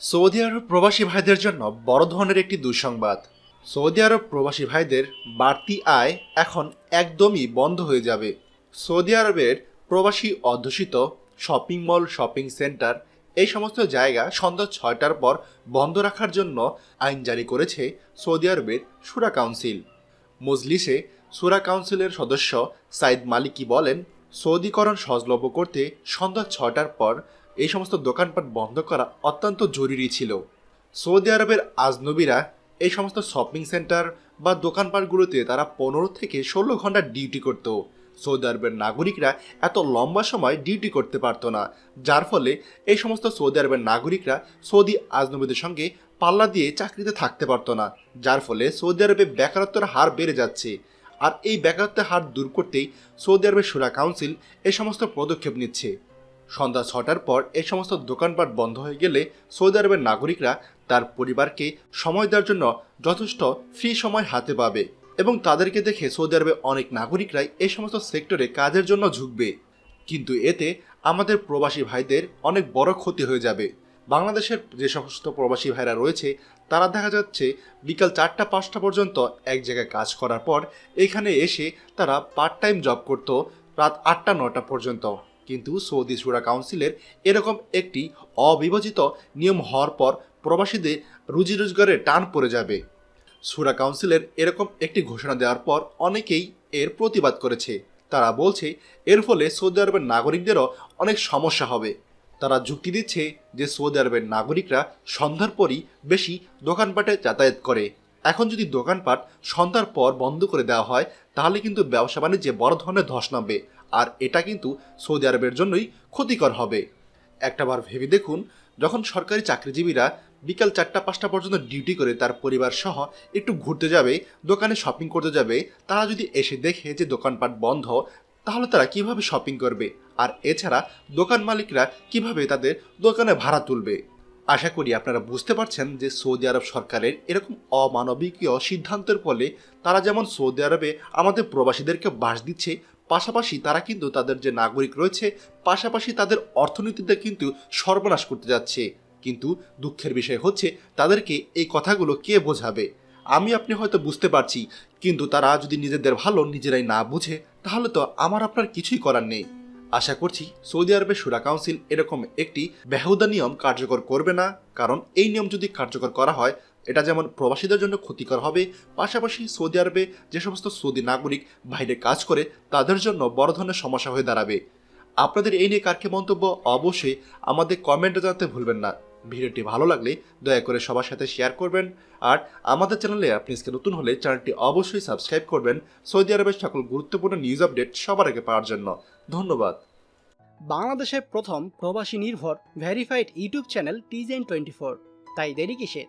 Saudi আরব প্রবাসী ভাইদের জন্য বড় ধরনের একটি দুঃসংবাদ। সৌদি আরব প্রবাসী ভাইদের বাড়তি আয় এখন একদমই বন্ধ হয়ে যাবে। সৌদি আরবের প্রবাসী অধ্যুষিত শপিং মল, শপিং সেন্টার এই সমস্ত জায়গা সন্ধ্যা ছয়টার পর বন্ধ রাখার জন্য আইন জারি করেছে সৌদি আরবের সুরা কাউন্সিল। মজলিসে সুরা কাউন্সিলের সদস্য সাইদ মালিকি বলেন, সৌদিকরণ সহজলভ্য করতে সন্ধ্যা ছটার পর এই সমস্ত দোকানপাট বন্ধ করা অত্যন্ত জরুরি ছিল। সৌদি আরবের আজনবীরা এই সমস্ত শপিং সেন্টার বা দোকানপাটগুলোতে তারা পনেরো থেকে ষোলো ঘণ্টা ডিউটি করত। সৌদি আরবের নাগরিকরা এত লম্বা সময় ডিউটি করতে পারতো না, যার ফলে এই সমস্ত সৌদি আরবের নাগরিকরা সৌদি আজনবীদের সঙ্গে পাল্লা দিয়ে চাকরিতে থাকতে পারতো না, যার ফলে সৌদি আরবে বেকারত্বের হার বেড়ে যাচ্ছে। আর এই বেকারত্বের হার দূর করতেই সৌদি আরবের সুরা কাউন্সিল এই সমস্ত পদক্ষেপ নিচ্ছে। সন্ধ্যা ছটার পর এ সমস্ত দোকানপাট বন্ধ হয়ে গেলে সৌদি আরবের নাগরিকরা তার পরিবারকে সময় দেওয়ার জন্য যথেষ্ট ফ্রি সময় হাতে পাবে এবং তাদেরকে দেখে সৌদি আরবে অনেক নাগরিকরাই এই সমস্ত সেক্টরে কাজের জন্য ঝুঁকবে। কিন্তু এতে আমাদের প্রবাসী ভাইদের অনেক বড় ক্ষতি হয়ে যাবে। বাংলাদেশের যে সমস্ত প্রবাসী ভাইরা রয়েছে, তারা দেখা যাচ্ছে বিকাল চারটা, পাঁচটা পর্যন্ত এক জায়গায় কাজ করার পর এখানে এসে তারা পার্ট টাইম জব করতো রাত আটটা, নটা পর্যন্ত। কিন্তু সৌদি সুরা কাউন্সিলের এরকম একটি অবিভাজিত নিয়ম হওয়ার পর প্রবাসীদের রুজি রোজগারের টান পড়ে যাবে। সুরা কাউন্সিলের এরকম একটি ঘোষণা দেওয়ার পর অনেকেই এর প্রতিবাদ করেছে। তারা বলছে, এর ফলে সৌদি আরবের নাগরিকদেরও অনেক সমস্যা হবে। তারা যুক্তি দিচ্ছে যে সৌদি আরবের নাগরিকরা সন্ধ্যার পরই বেশি দোকানপাটে যাতায়াত করে। এখন যদি দোকানপাট সন্ধ্যার পর বন্ধ করে দেওয়া হয়, তাহলে কিন্তু ব্যবসা বাণিজ্যে বড় ধরনের ধস নামবে। আর এটা কিন্তু সৌদি আরবের জন্যই ক্ষতিকর হবে। একটাবার ভেবে দেখুন, যখন সরকারি চাকরিজীবীরা বিকাল চারটা, পাঁচটা পর্যন্ত ডিউটি করে তার পরিবার সহ একটু ঘুরতে যাবে, দোকানে শপিং করতে যাবে, তারা যদি এসে দেখে যে দোকানপাট বন্ধ, তাহলে তারা কীভাবে শপিং করবে? আর এছাড়া দোকান মালিকরা কীভাবে তাদের দোকানে ভাড়া তুলবে? আশা করি আপনারা বুঝতে পারছেন যে সৌদি আরব সরকারের এরকম অমানবিকীয় সিদ্ধান্তের ফলে তারা যেমন সৌদি আরবে আমাদের প্রবাসীদেরকে বাস দিচ্ছে পাশাপাশি তারা কিন্তু তাদের যে নাগরিক রয়েছে, পাশাপাশি তাদের অর্থনীতিতে কিন্তু সর্বনাশ করতে যাচ্ছে। কিন্তু দুঃখের বিষয় হচ্ছে, তাদেরকে এই কথাগুলো কে বোঝাবে? আমি আপনি হয়তো বুঝতে পারছি, কিন্তু তারা যদি নিজেদের ভালো নিজেরাই না বুঝে, তাহলে তো আমার আপনার কিছুই করার নেই। আশা করছি সৌদি আরবের সুরা কাউন্সিল এরকম একটি বেহুদা নিয়ম কার্যকর করবে না, কারণ এই নিয়ম যদি কার্যকর করা হয় এটা যেমন প্রবাসীদের জন্য ক্ষতিকর হবে, পাশাপাশি সৌদি আরবে যে সমস্ত সৌদি নাগরিক বাইরে কাজ করে, তাদের জন্য বড় ধরনের সমস্যা হয়ে দাঁড়াবে। আপনাদের এই নিয়ে কারকে মন্তব্য অবশ্যই আমাদের কমেন্টে জানাতে ভুলবেন না। ভিডিওটি ভালো লাগলে দয়া করে সবার সাথে শেয়ার করবেন। আর আমাদের চ্যানেলে আপনি আজকে নতুন হলে চ্যানেলটি অবশ্যই সাবস্ক্রাইব করবেন। সৌদি আরবের সকল গুরুত্বপূর্ণ নিউজ আপডেট সবার আগে পাওয়ার জন্য। ধন্যবাদ। বাংলাদেশের প্রথম প্রবাসী নির্ভর ভেরিফাইড ইউটিউব চ্যানেল টিজেন টোয়েন্টি ফোর তাই দেরি কিসের?